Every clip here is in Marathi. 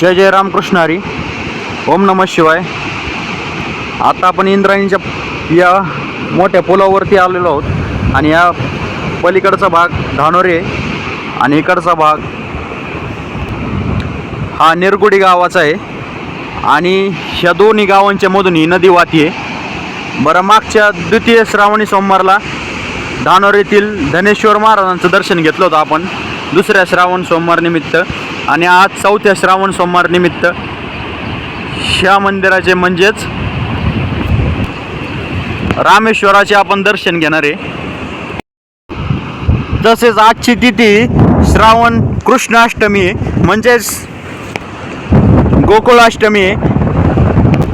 जय जय रामकृष्ण हरी. ओम नम शिवाय. आता आपण इंद्रायणीच्या या मोठ्या पुलावरती आलेलो आहोत. आणि या पलीकडचा भाग धानोरे आणि इकडचा भाग हा निरगुडी गावाचा आहे. आणि ह्या दोन्ही गावांच्या मधून ही नदी वाहतीये बरं मागच्या द्वितीय श्रावणी सोमवारला धानोरीतील धनेश्वर महाराजांचं दर्शन घेतलं होतं आपण. दुसऱ्या श्रावण सोमवार निमित्त. आणि आज चौथ्या श्रावण सोमवार निमित्त ह्या मंदिराचे म्हणजेच रामेश्वराचे आपण दर्शन घेणार आहे. तसेच आजची तिथी श्रावण कृष्णाष्टमी आहे. म्हणजेच गोकुळाष्टमी आहे.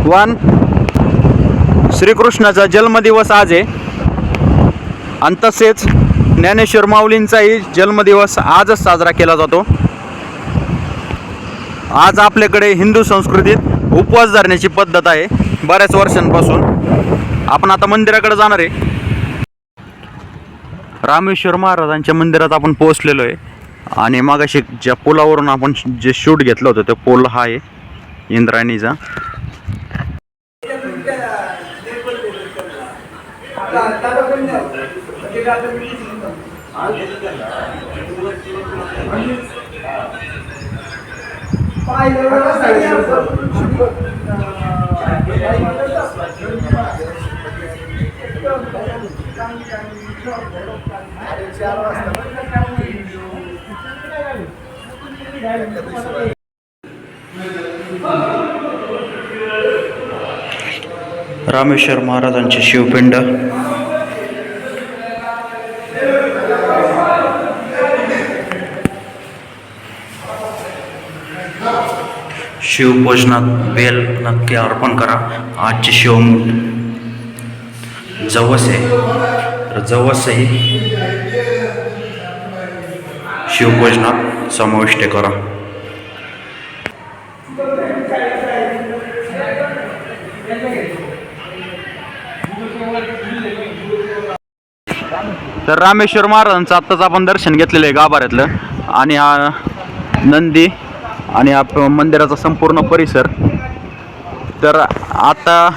वन श्रीकृष्णाचा जन्मदिवस आज आहे. आणि तसेच ज्ञानेश्वर माऊलींचाही जन्मदिवस आजच साजरा केला जातो. आज आपल्याकडे हिंदू संस्कृतीत उपवास धरण्याची पद्धत आहे. बऱ्याच वर्षांपासून आपण आता मंदिराकडे जाणार आहे. रामेश्वर महाराजांच्या मंदिरात आपण पोहोचलेलो आहे. आणि मागाशी ज्या पुलावरून आपण जे शूट घेतलं होतं तो पूल हा आहे इंद्रायणीचा रामेश्वर महाराजांचे शिवपिंड. शिवभोजनात बेल नक्की अर्पण करा. आजचे शिव जवस आहे तर जवसही शिवभोजनात समाविष्ट करा. तर रामेश्वर महाराजांचं आत्ताच आपण दर्शन घेतलेलं आहे गाभाऱ्यातलं. आणि हा नंदी आणि हा प- मंदिराचा संपूर्ण परिसर. तर आता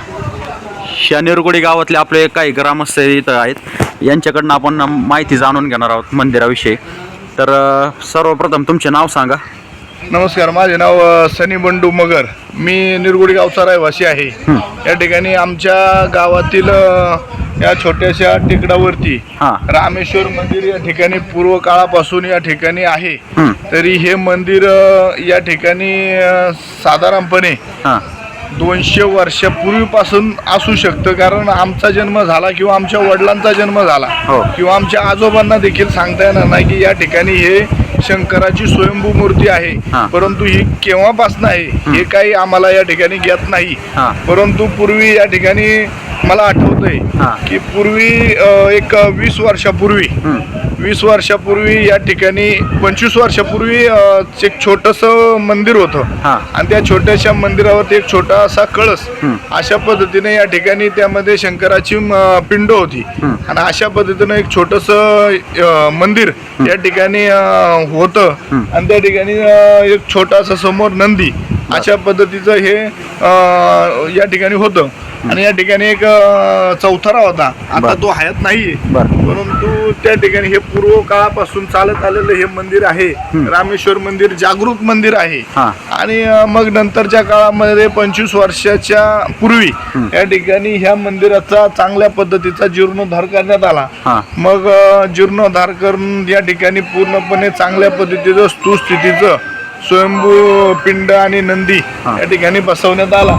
ह्या निरगुडी गावातले आपले काही ग्रामस्थ इथं आहेत. यांच्याकडनं आपण माहिती जाणून घेणार आहोत मंदिराविषयी. तर सर्वप्रथम तुमचे नाव सांगा. नमस्कार माझे नाव सनी बंडू मगर. मी निरगुडी गावचा रहिवासी आहे. या ठिकाणी आमच्या गावातील या छोट्याशा टेकडावरती हां रामेश्वर मंदिर या ठिकाणी पूर्व काळापासून या ठिकाणी आहे हं. तरी हे मंदिर अ, या ठिकाणी अ, साधारणपणे हां दोनशे वर्षापूर्वीपासून असू शकतं कारण आमचा जन्म झाला किंवा आमच्या वडिलांचा जन्म झाला हो. किंवा आमच्या आजोबांना देखील सांगता येणार नाही की या ठिकाणी हे शंकराची स्वयंभू मूर्ती आहे. परंतु ही केव्हापासून आहे हे काही आम्हाला या ठिकाणी ज्ञात नाही हा. परंतु पूर्वी या ठिकाणी मला आठवतंय हा. की पूर्वी अ, एक वीस वर्षापूर्वी. वीस वर्षापूर्वी या ठिकाणी पंचवीस वर्षापूर्वी अ, एक छोटंसं मंदिर होतं हा. आणि त्या छोट्याशा मंदिरावरती एक छोटासा कळस हं. अशा पद्धतीने या ठिकाणी त्यामध्ये शंकराची म, पिंड होती. आणि अशा पद्धतीनं एक छोटस मंदिर या ठिकाणी अ, होतं हं. आणि त्या ठिकाणी अ, एक छोटासा समोर नंदी अशा पद्धतीचं हे अ, या ठिकाणी होतं आणि या ठिकाणी एक अ, चौथरा होता. आता बरं. तो हयात बरं. परंतु त्या ठिकाणी हे पूर्व काळापासून चालत आलेलं हे मंदिर आहे. रामेश्वर मंदिर जागरूक मंदिर आहे. हां. आणि अ, मग नंतरच्या काळामध्ये पंचवीस वर्षाच्या पूर्वी. या ठिकाणी ह्या मंदिराचा चांगल्या पद्धतीचा जीर्णोद्धार करण्यात आला. हां. मग अ, जीर्णोद्धार करून या ठिकाणी पूर्णपणे चांगल्या पद्धतीचं सुस्थितीचं स्वयंभू पिंड आणि नंदी. या ठिकाणी बसवण्यात आला.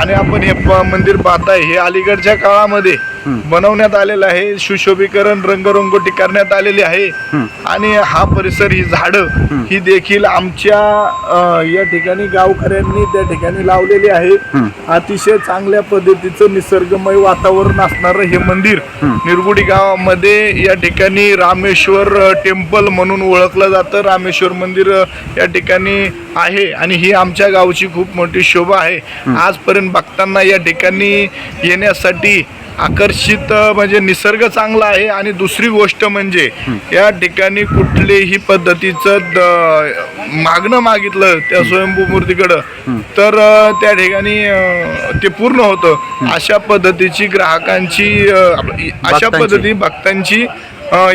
आणि आपण हे प- मंदिर पाहताय हे अलीकडच्या काळामध्ये. बनवण्यात आलेलं आहे सुशोभीकरण रंगरंगोटी करण्यात आलेली आहे. आणि हा परिसर ही झाडं ही देखील आमच्या या ठिकाणी गावकऱ्यांनी त्या ठिकाणी लावलेली आहे. अतिशय चांगल्या पद्धतीचं निसर्गमय वातावरण असणारं हे मंदिर. निरगुडी गावामध्ये या ठिकाणी रामेश्वर टेम्पल म्हणून ओळखलं जातं. रामेश्वर मंदिर या ठिकाणी आहे आणि ही आमच्या गावची खूप मोठी शोभा आहे. आजपर्यंत भक्तांना या ठिकाणी येण्यासाठी आकर्षित म्हणजे निसर्ग चांगला आहे आणि दुसरी गोष्ट म्हणजे या ठिकाणी कुठलेही पद्धतीचं मागणं मागितलं त्या स्वयंभू मूर्तीकडं तर त्या ठिकाणी ते पूर्ण होतं. अशा पद्धतीची ग्राहकांची अशा. पद्धती भक्तांची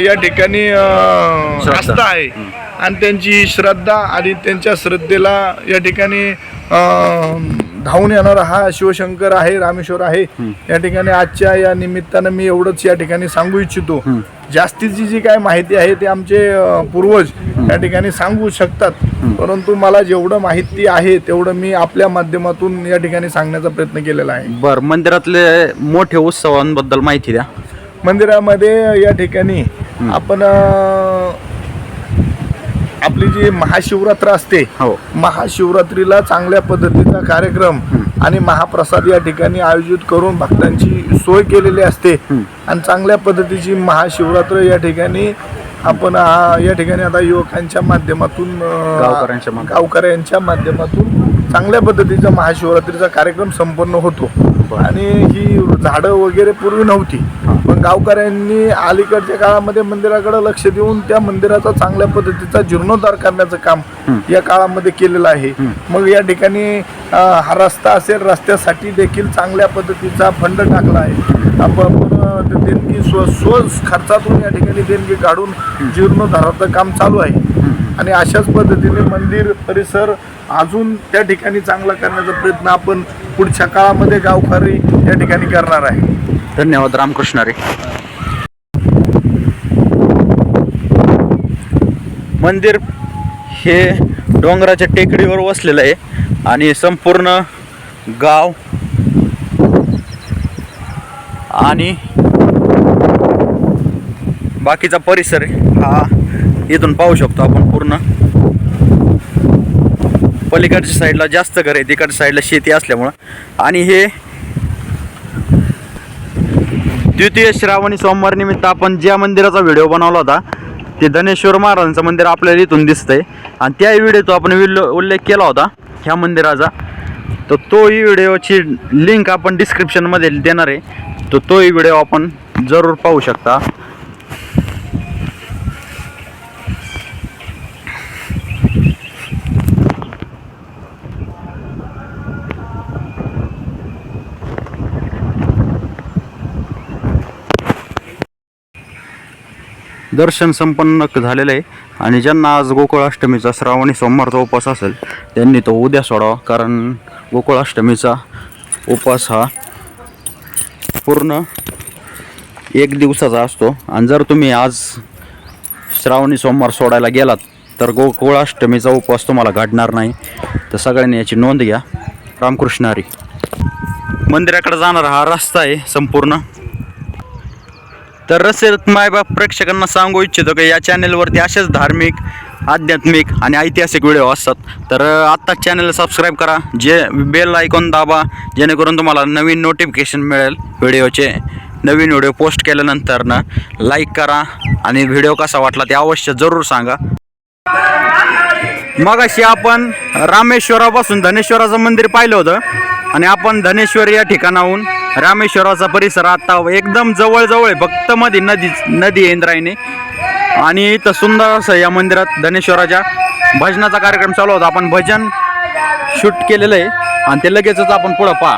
या ठिकाणी. आस्था आहे. आणि त्यांची श्रद्धा आणि त्यांच्या श्रद्धेला या ठिकाणी धावून येणारा हा शिवशंकर आहे रामेश्वर आहे. या ठिकाणी आजच्या या निमित्तानं मी एवढंच या ठिकाणी सांगू इच्छितो. जास्तीची जी काय माहिती आहे ते आमचे पूर्वज या ठिकाणी सांगू शकतात. परंतु मला जेवढं माहिती आहे तेवढं मी आपल्या माध्यमातून या ठिकाणी सांगण्याचा प्रयत्न केलेला आहे. बर मंदिरातले मोठे उत्सवांबद्दल माहिती द्या. मंदिरामध्ये या ठिकाणी आपण आपली जी महाशिवरात्र असते हो. महाशिवरात्रीला चांगल्या पद्धतीचा कार्यक्रम आणि महाप्रसाद या ठिकाणी आयोजित करून भक्तांची सोय केलेली असते. आणि चांगल्या पद्धतीची महाशिवरात्र या ठिकाणी आपण या ठिकाणी आता युवकांच्या माध्यमातून गावकऱ्यांच्या माध्यमातून. गावकऱ्यांच्या माध्यमातून चांगल्या पद्धतीचा महाशिवरात्रीचा कार्यक्रम संपन्न होतो. आणि ही झाडं वगैरे पूर्वी नव्हती. पण गावकऱ्यांनी अलीकडच्या काळामध्ये मंदिराकडे लक्ष देऊन त्या मंदिराचा चांगल्या पद्धतीचा जीर्णोद्धार करण्याचं काम या काळामध्ये केलेलं आहे. मग या ठिकाणी हा रस्ता असेल रस्त्यासाठी देखील चांगल्या पद्धतीचा फंड टाकला आहे. आपण देणगी स्व स्व खर्चातून या ठिकाणी देणगी काढून जीर्णोद्धाराचं काम चालू आहे. आणि अशाच पद्धतीने मंदिर परिसर अजून त्या ठिकाणी चांगला करण्याचा प्रयत्न आपण पुढच्या काळामध्ये गावकरी या ठिकाणी करणार आहे. धन्यवाद रामकृष्ण रे मंदिर हे डोंगराच्या टेकडीवर वसलेलं आहे आणि संपूर्ण गाव आणि बाकीचा परिसर हा इथून पाहू शकतो आपण पूर्ण. पलीकडच्या साईडला जास्त घर आहे तिकडच्या साईडला शेती असल्यामुळं. आणि हे द्वितीय श्रावणी सोमवार निमित्त आपण ज्या मंदिराचा व्हिडिओ बनवला होता ते धनेश्वर महाराजांचं मंदिर आपल्याला इथून दिसतंय. आणि त्या व्हिडिओचा आपण विल- उल्लेख केला होता ह्या मंदिराचा. तर तोही व्हिडिओची लिंक आपण डिस्क्रिप्शनमध्ये देणार आहे. तर तोही व्हिडिओ आपण जरूर पाहू शकता. दर्शन संपन्न झालेलं आहे. आणि ज्यांना आज गोकुळाष्टमीचा श्रावणी सोमवारचा उपवास असेल त्यांनी तो उद्या सोडावा. कारण गोकुळाष्टमीचा उपवास हा पूर्ण एक दिवसाचा असतो. आणि जर तुम्ही आज श्रावणी सोमवार सोडायला गेलात तर गोकुळाष्टमीचा उपवास तुम्हाला घडणार नाही. तर सगळ्यांनी याची नोंद घ्या. रामकृष्ण हरी. मंदिराकडे जाणारा हा रस्ता आहे संपूर्ण. तर रसिक मायबाप प्रेक्षकांना सांगू इच्छितो की या चॅनेलवरती असेच धार्मिक आध्यात्मिक आणि ऐतिहासिक व्हिडिओ असतात. तर आत्ताच चॅनलला सबस्क्राईब करा जे बेल आयकॉन दाबा जेणेकरून तुम्हाला नवीन नोटिफिकेशन मिळेल व्हिडिओचे नवीन व्हिडिओ पोस्ट केल्यानंतर ना लाईक करा आणि व्हिडिओ कसा वाटला ते अवश्य जरूर सांगा. मग अशी आपण रामेश्वरापासून धनेश्वराचं मंदिर पाहिलं होतं. आणि आपण धनेश्वर या ठिकाणाहून रामेश्वराचा परिसर आता एकदम जवळजवळ आहे भक्तमध्ये नदी नदी इंद्रायणी आणि इथं सुंदर असं या मंदिरात धनेश्वराच्या भजनाचा कार्यक्रम चालू होता. आपण भजन शूट केलेलं आहे. आणि ते लगेचच आपण पुढं पहा.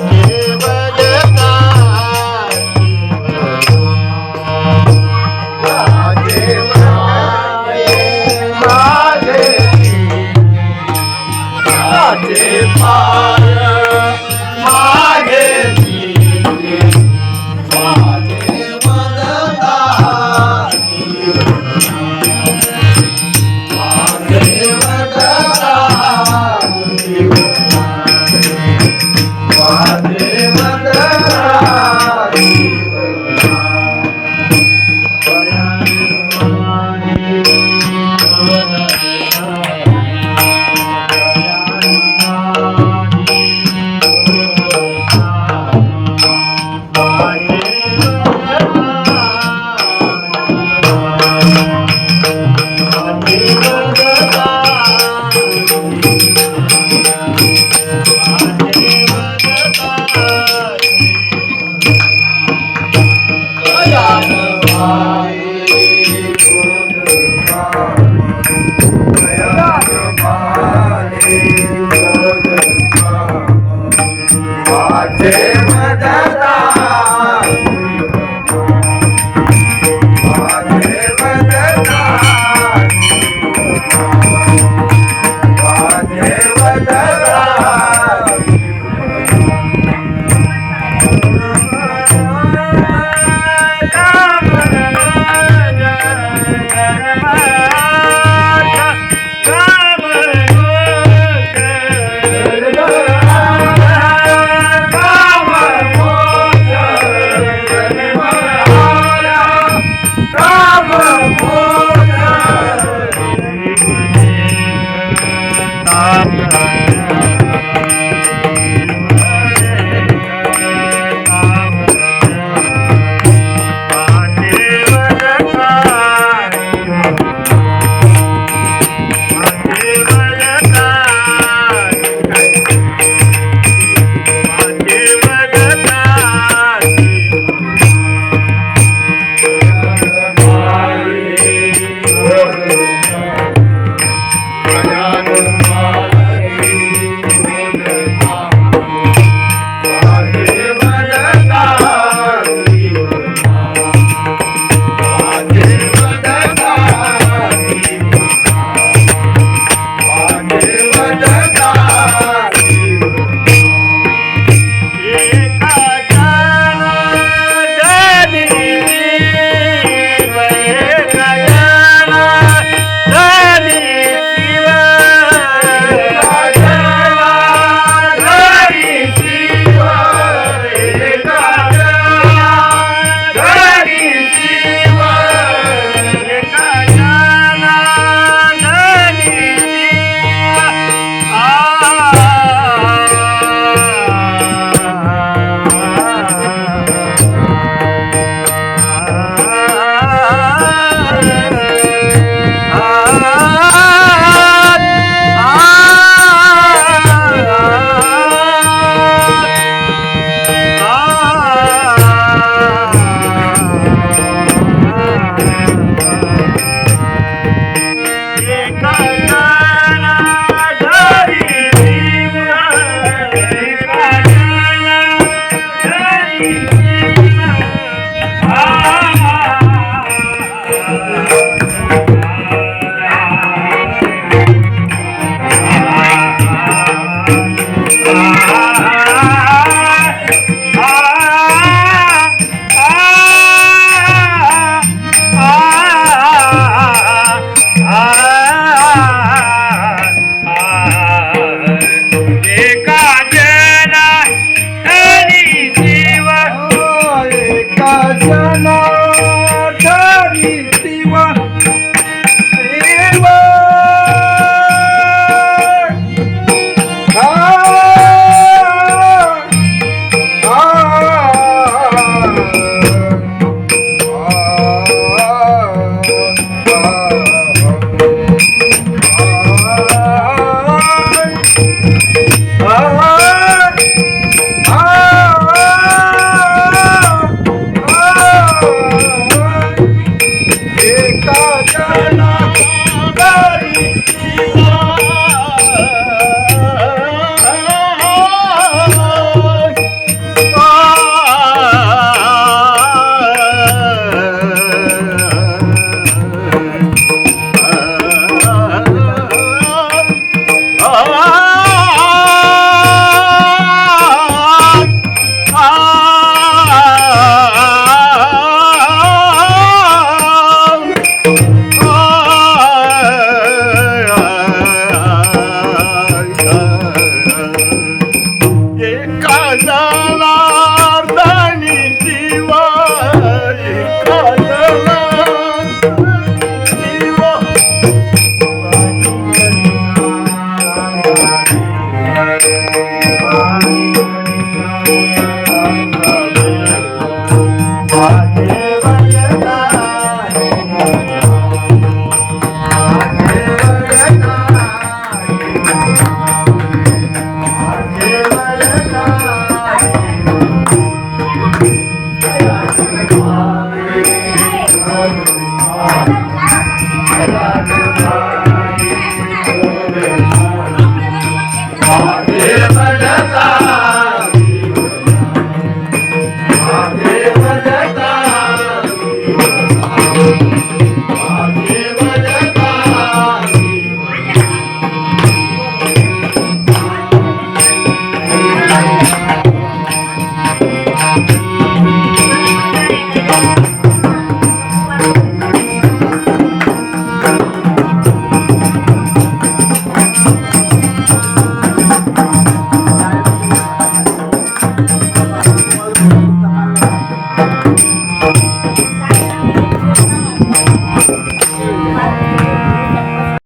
Yeah. या